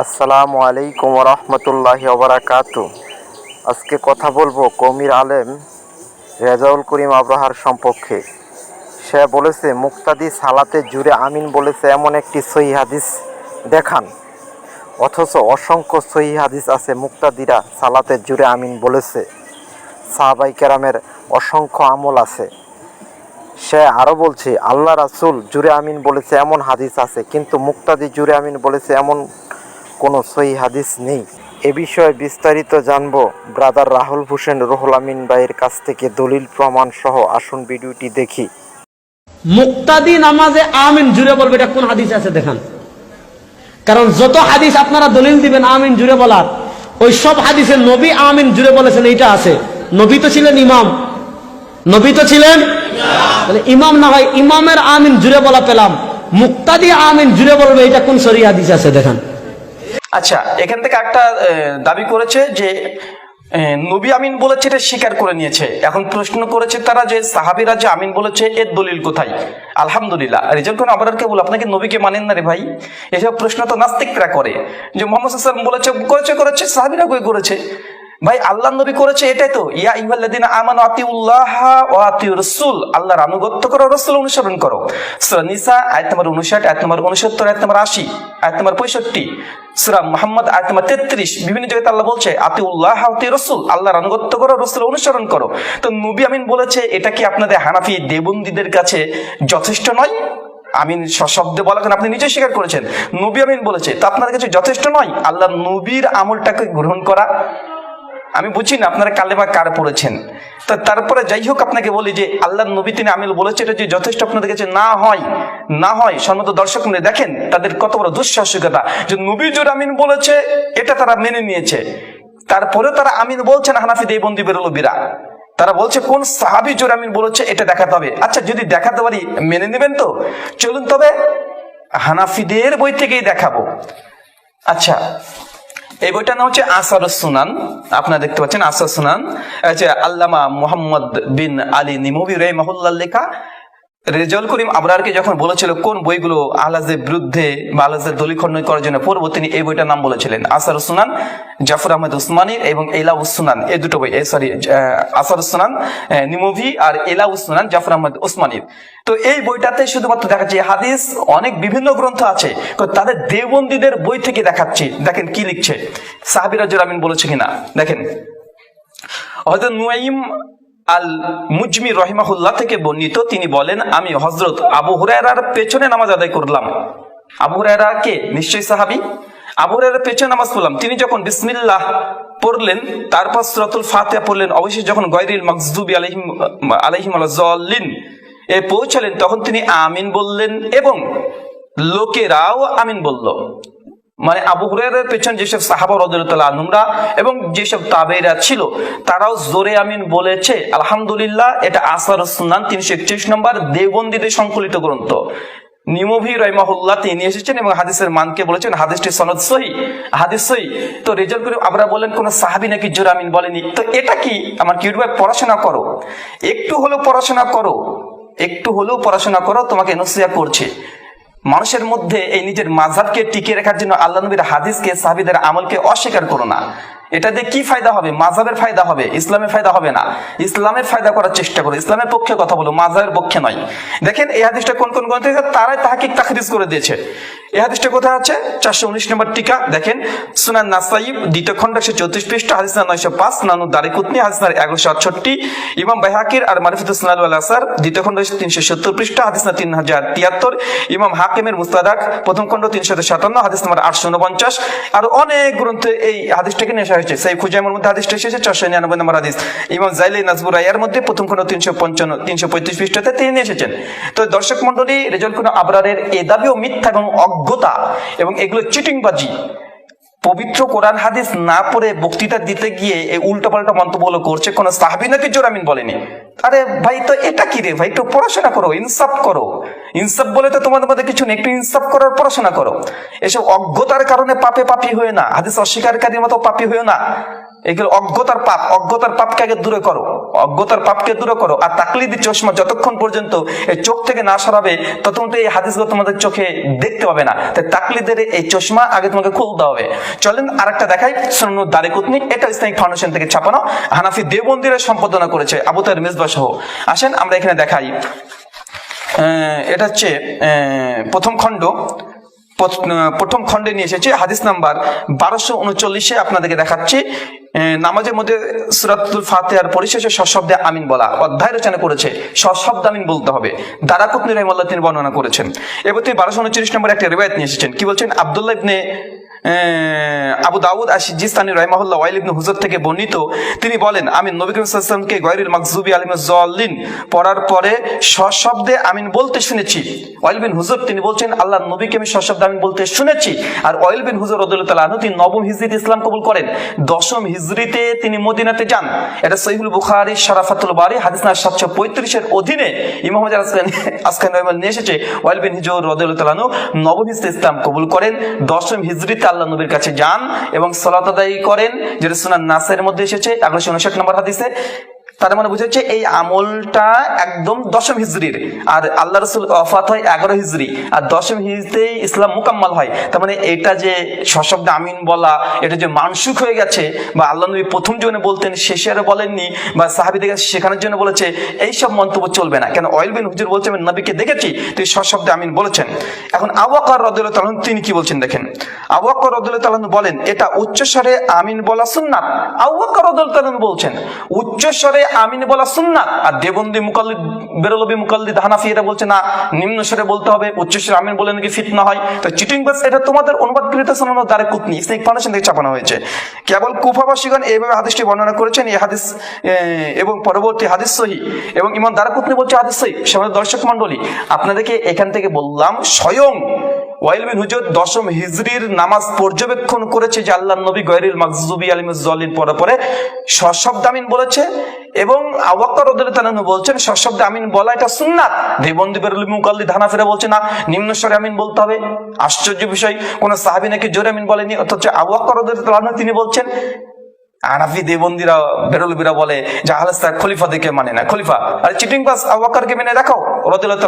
আসসালামু আলাইকুম রহমতুল্লাহি ওবরাকাত আজকে কথা বলব কমির আলেম রেজাউল করিম আব্রাহার সম্পর্কে। সে বলেছে, মুক্তাদি সালাতে জুড়ে আমিন বলেছে, এমন একটি সহি হাদিস দেখান। অথচ অসংখ্য সহি হাদিস আছে, মুক্তাদিরা সালাতে জুড়ে আমিন বলেছে। সাহাবাই কেরামের অসংখ্য আমল আছে। সে আরও বলছে, আল্লাহ রাসুল জুরে আমিন বলেছে, এমন হাদিস আছে, কিন্তু মুক্তাদি জুরে আমিন বলেছে, এমন কোনো সহি হাদিস নেই। এ বিষয়ে বিস্তারিত জানব ব্রাদার রাহুল হোসেন রুহুল আমিন ভাইয়ের কাছ থেকে দলিল প্রমাণ সহ। আসুন ভিডিওটি দেখি। মুক্তাদি নামাজে আমিন জুড়ে বলবে এটা কোন হাদিস আছে দেখান। কারণ যত হাদিস আপনারা দলিল দিবেন আমিন জুড়ে বলার, ওই সব হাদিসে নবী আমিন জুড়ে বলেছেন এইটা আছে। নবী তো ছিলেন ইমাম। নবী তো ছিলেন ইমাম না হয় ইমামের আমিন জুড়ে বলা পেলাম। মুক্তাদি আমিন জুড়ে বলবে এটা কোন সরি হাদিস আছে দেখান। আচ্ছা এখান থেকে একটা দাবি করেছে যে নবী আমিন বলেছে এটা স্বীকার করে নিয়েছে। এখন প্রশ্ন করেছে তারা যে সাহাবিরা যে আমিন বলেছে, এর দলিল কোথায়? আলহামদুলিল্লাহ রেজাল্ট কোন আবার বল আপনাকে নবীকে মানেন না রে ভাই? এসব প্রশ্ন তো নাস্তিকরা করে। যে মোহাম্মদ হাসান বলেছে, করেছে করেছে, সাহাবিরা কই করেছে? ভাই, আল্লাহ নবী করেছে এটাই তো। ইয়া ইহাল্লাদিন আমান আতিউল্লাহ ও আতিউ রসুল আল্লাহর আনুগত্য করো রসুল অনুসরণ করো। সূরা নিসা, আয়াত নম্বর উনষাট আয়াত নম্বর উনসত্তর আয়াত নম্বর আশি, আয়াত নম্বর পঁয়ষট্টি, সূরা মোহাম্মদ, আয়াত নম্বর তেত্রিশ। বিভিন্ন জায়গাতে আল্লাহ বলছে, আতিউল্লাহ আতি রসুল আল্লাহর আনুগত্য করো রসুল অনুসরণ করো। তো নবী আমিন বলেছে, এটা কি আপনাদের হানাফি দেবন্দীদের কাছে যথেষ্ট নয়? আমিন সশব্দে বলা আপনি নিজে স্বীকার করেছেন। নবী আমিন বলেছে, তো আপনাদের কাছে যথেষ্ট নয়? আল্লাহ নবীর আমলটাকে গ্রহণ করা আমি বুঝি না আপনারা কালেমা কার পড়েছেন? তা তারপরে যাই হোক আপনাকে বলি যে আল্লাহ নবী তিনি আমিল বলেছে, এটা যে যথেষ্ট আপনাদের কাছে না হয় না হয়, সম্মত দর্শক মনে দেখেন, তাদের কত বড় দুঃসাহসিকতা যে নবী জোর আমিন বলেছে, এটা তারা মেনে নিয়েছে। তারপরে তারা আমিন বলছেন, হানাফি দেবন্দি বেরোলবিরা তারা বলছে, কোন সাহাবি জোর আমিন বলেছে, এটা দেখাতে হবে। আচ্ছা যদি দেখাতে পারি, মেনে নেবেন তো? চলুন তবে হানাফিদের বই থেকেই দেখাবো। আচ্ছা এই বইটার নাম হচ্ছে আসার সুনান। আপনারা দেখতে পাচ্ছেন আসার সুনান। আল্লামা মোহাম্মদ বিন আলী নিমবি রহমাহুল্লাহ লেখা রেজাউল করিম আবরারকে যখন বলেছিল, কোন বইগুলো আলাজের বিরুদ্ধে বা আলাজের দলিখণ্ডন করার জন্য পড়ব? তিনি এই বইটার নাম বলেছিলেন, আসার সুনান, জাফর আহমেদ উসমানীর এবং এলা উসমান এই দুটো বই সরি আসার সুনান নিমভি আর এলা উসমান জাফর আহমেদ উসমানীর তো এই বইটাতে শুধুমাত্র দেখাচ্ছি হাদিস, অনেক বিভিন্ন গ্রন্থ আছে তাদের দেবন্দীদের বই থেকে দেখাচ্ছি, দেখেন কি লিখছে। সাহাবিরা জোরামিন বলেছে কিনা, দেখেন হয়তো নুয়াইম আল মুজমি রহিমাহুল্লাহ থেকে বর্ণিত, তিনি বলেন, আমি হজরত আবু হুরায়রার পেছনে নামাজ আদায় করলাম। আবু হুরায়রা কে? নিশ্চয়ই সাহাবি। আবু হুরায়রার পেছনে নামাজ পড়লাম। তিনি যখন বিসমিল্লাহ পড়লেন, তারপর সুরাতুল ফাতিহা পড়লেন অবশ্যই যখন গয়রিল মকজুবি আলাইহিম আলাইহিম আলাজ্জাল্লিন এ পৌঁছালেন, তখন তিনি আমিন বললেন এবং লোকেরাও আমিন বলল। মানে আবু হুরায়রার পেছনে যেসব সাহাবা রদুল্লাহ এবং যেসব তাবেরা ছিল, তারাও জোরে আমিন বলেছে, আলহামদুলিল্লাহ, এটা আসার সুনান তিনশো একত্রিশ নম্বর দেবন্দীদের সংকলিত গ্রন্থ। নিমভি রহমাহুল্লাহ তিনি এসেছেন এবং হাদিসের মানকে বলেছেন, হাদিসটি সনদ সহি, হাদিস সহি। তো রেজাল্ট করে আমরা বলেন, কোন সাহাবি নাকি জোরে আমিন বলেনি। তো এটা কি? আমার কি ভাই পড়াশোনা করো? একটু হলেও পড়াশোনা করো, একটু হলেও পড়াশোনা করো, তোমাকে নসিয়া করছে। মানুষের মধ্যে এই নিজের মাঝাবকে টিকিয়ে রাখার জন্য আল্লাহ নবীর হাদিসকে সাহাবিদের আমলকে অস্বীকার করো না। এটা দিয়ে কি ফায়দা হবে? মাঝহাবের ফায়দা হবে? ইসলামের ফায়দা হবে না? ইসলামের ফায়দা করার চেষ্টা করো। ইসলামের পক্ষে কথা বলো মাঝহাবের পক্ষে নয়। দেখেন, এই হাদিসটা কোন কোন গ্রন্থে তারাই তাহাকে তাখরিজ করে দিয়েছে। এই হাদিসটা কোথায় আছে? চারশো উনিশ নম্বর টিকা। দেখেন, সুনান নাসাইব দ্বিতীয় খণ্ড, একশো চৌত্রিশ পৃষ্ঠ, হাদিস নয়শো পাঁচ, নানু দারিকুতনি হাদিস নার এগারোশো আটষট্টি, ইমাম বাইহাকির আর মারিফুত সুনাল আসার, দ্বিতীয় খণ্ড তিনশো সত্তর পৃষ্ঠ, হাদিস না তিন হাজার তিয়াত্তর, ইমাম হাকিমের মুস্তাদাক প্রথম খণ্ড, তিনশো সাতান্ন, হাদিস নম্বর আটশো উনপঞ্চাশ। আর অনেক গ্রন্থে এই হাদিসটাকে নিয়ে হয়েছে। সেই খুজাইমের মধ্যে হাদিসটা এসেছে, চারশো নিরানব্বই নম্বর হাদিস। ইমাম জাইলি নাজবুর আয়ার মধ্যে প্রথম কোন তিনশো পঞ্চান্ন, তিনশো পঁয়ত্রিশ পৃষ্ঠাতে তিনি এসেছেন। তো দর্শক মন্ডলী রেজল কোন আবরারের এ দাবিও মিথ্যা এবং অজ্ঞতা এবং এগুলো চিটিংবাজি। পবিত্র কোরআন হাদিস না পড়ে বক্তৃতা দিতে গিয়ে এই উল্টোপাল্টা মন্তব্য করছে, কোন সাহাবি নাকি জোরামিন বলেনি। আরে ভাই, তো এটা কি রে? ভাই একটু পড়াশোনা করো, ইনসাফ করো। ইনসাফ বলে তো তোমাদের মধ্যে কিছু নেই, একটু ইনসাফ করার পড়াশোনা করো। এসব অজ্ঞতার কারণে পাপে পাপি হয়ে না, হাদিস অস্বীকারীর মতো পাপি হয়ে না। এগুলো অজ্ঞতার পাপ, অজ্ঞতার পাপকে আগে দূরে করো। অজ্ঞতার পাপকে দূরে করো আর তাকলিদি চশমা যতক্ষণ পর্যন্ত এই চোখ থেকে না সরাবে ততক্ষণ এই হাদিসগুলো তোমাদের চোখে দেখতে পাবে না। তাই তাকলিদের এই চশমা আগে তোমাকে খুলতে হবে। চলেন আরেকটা দেখাই সন্ন্য দারিকুতনি এটা ইসলামিক ফাউন্ডেশন থেকে ছাপানো। হানাফি দেবন্দিরা সম্পাদনা করেছে আবু তার মেজবা সহ। আসেন আমরা এখানে দেখাই। এটা হচ্ছে প্রথম খণ্ড। প্রথম খণ্ডে নিয়ে এসেছে, হাদিস নাম্বার বারোশো উনচল্লিশে আপনাদেরকে দেখাচ্ছি। নামাজের মধ্যে সুরাতুল ফাতেহার পরিশেষে সশব্দে আমিন বলা অধ্যায় রচনা করেছে, সশব্দ আমিন বলতে হবে। দারাকুতনি রহিমাল্লাহ তিনি বর্ণনা করেছেন। এবার তিনি বারোশো উনচল্লিশ নম্বর একটা রেবায়ত নিয়ে এসেছেন। কি বলছেন? আবদুল্লাহ ইবনে আবু দাউদ আসিজিস্তানি রহমাহুল্লাহ ওয়াইল ইবনে হুজর থেকে বর্ণিত, তিনি বলেন, আমি নবী করিম সাল্লামকে গয়রুল মাকজুবি আলিম জল্লিন পড়ার পরে সশব্দে আমিন বলতে শুনেছি। ওয়াইল বিন হুজুর, তিনি বলছেন আল্লাহ নবীকে আমি সশব্দে আমিন বলতে শুনেছি। আর ওয়াইল বিন হুজুর রদুল্লাহ আনহু, তিনি নবম হিজরিতে ইসলাম কবুল করেন। দশম হিজরিতে তিনি মদিনাতে যান। এটা সহিহুল বুখারী, শরাফাতুল বারি, হাদিস না সাতশো পঁয়ত্রিশের অধীনে ইমাম আসকান রহমান নিয়ে এসেছে। ওয়াইল বিন হুজুর রদুল্লাহ আনহু নবম হিজরিতে ইসলাম কবুল করেন। দশম হিজরিতে আল্লাহ নবীর কাছে যান এবং সলাত আদায় করেন, যেটা সুনান নাসের মধ্যে এসেছে, একশো উনষাট নম্বর হাদিসে। তার মানে বুঝেছে এই আমলটা একদম দশম হিজরির। আর আল্লাহ রসুল অফাত হয় এগারো হিজরি। আর দশম হিজরিতে ইসলাম মুকাম্মাল হয়। তার মানে এটা যে সশব্দ আমিন বলা, এটা যে মানসুখ হয়ে গেছে বা আল্লাহ নবী প্রথম জীবনে বলতেন, শেষে আর বলেননি, বা সাহাবিদের কাছে শেখানোর জন্য বলেছে, এই সব মন্তব্য চলবে না। কেন? অয়েল বিন হুজুর বলছে, আমি নবীকে দেখেছি, তুই সশব্দে আমিন বলেছেন। এখন আবুয়াক্কর রদুল্লাহ তালন তিনি কি বলছেন দেখেন? আবুয়াক্কর রদুল্লাহ তালন বলেন, এটা উচ্চস্বরে আমিন বলা সুন্নাত। আবুয়াক্কর রদুল্লাহ তালন বলছেন, উচ্চস্বরে আমিন বলা সুন্নাত। আর দেবন্দি মুকাল্লিদ, বেরলবি মুকাল্লিদ হানাফি এটা বলছে, না, নিম্ন স্বরে বলতে হবে উচ্চস্বরে আমিন বলে নাকি ফিতনা হয়? তো চিটিং বাস, এটা তোমাদের অনুবাদকৃত শোনানো দ্বারা কুতনি ইসলামিক ফাউন্ডেশন থেকে ছাপানো হয়েছে। কেবল কুফাবাসীগণ এইভাবে হাদিসটি বর্ণনা করেছেন, এই হাদিস এবং পরবর্তী হাদিস সহি, এবং ইমান দ্বারা কুতনি বলছে হাদিস সহি। সেমন দর্শক মন্ডলী আপনাদেরকে এখান থেকে বললাম, স্বয়ং ওয়াইল বিন হুজুর দশম হিজরির নামাজ পর্যবেক্ষণ করেছে যে আল্লাহ নবী গয়রিল মাকজুবি আলিমুজ্জলিন পরে পরে সশব্দ আমিন বলেছে এবং আওয়াক্কর রদুল্লাহ বলছেন, সশব্দ আমিন বলা এটা সুন্নাত। দেবন্দি বেরুল মুকাল্লি ধানা ফেরা বলছে, না, নিম্ন স্বরে আমিন বলতে হবে। আশ্চর্য বিষয়, কোন সাহাবি নাকি জোরে আমিন বলেনি, অথচ আওয়াক্কর রদুল্লাহ তিনি বলছেন আনাফি দেবন্দিরা, বেরলবিরা বলে যে আহলাস্তার খলিফা দেখে মানে না, খলিফা। আরে চিটিং পাস আবাক্কারকে মেনে দেখাও রদুল্লাহ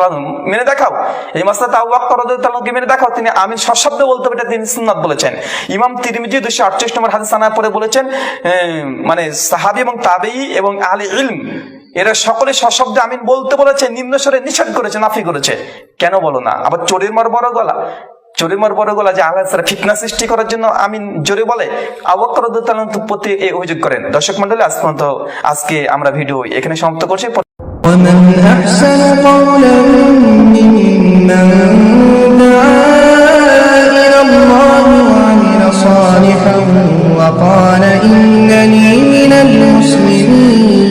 মেনে দেখাও। এই মাসলাতে আবাক্কর রদুল্লাহ তালানকে মেনে দেখাও, তিনি আমি সশব্দ বলতে এটা তিনি সুন্নাত বলেছেন। ইমাম তিরমিজি দুশো আটচল্লিশ নম্বর হাদিস আনার পরে বলেছেন মানে সাহাবি এবং তাবেই এবং আলী ইলম, এরা সকলে সশব্দে আমিন বলতে বলেছে নিম্ন স্বরে নিষেধ করেছে নাফি করেছে। কেন বলো না? আবার চোরের মার বড় গলা। জোরে মর বড় গোলা যে আল্লাহ সারা ফিতনা সৃষ্টি করার জন্য আমি জোরে বলে আবকর প্রতি এই অভিযোগ করেন। দর্শক মন্ডলী আজ পর্যন্ত আজকে আমরা ভিডিও এখানে সমাপ্ত করছি। وقال إنني من المسلمين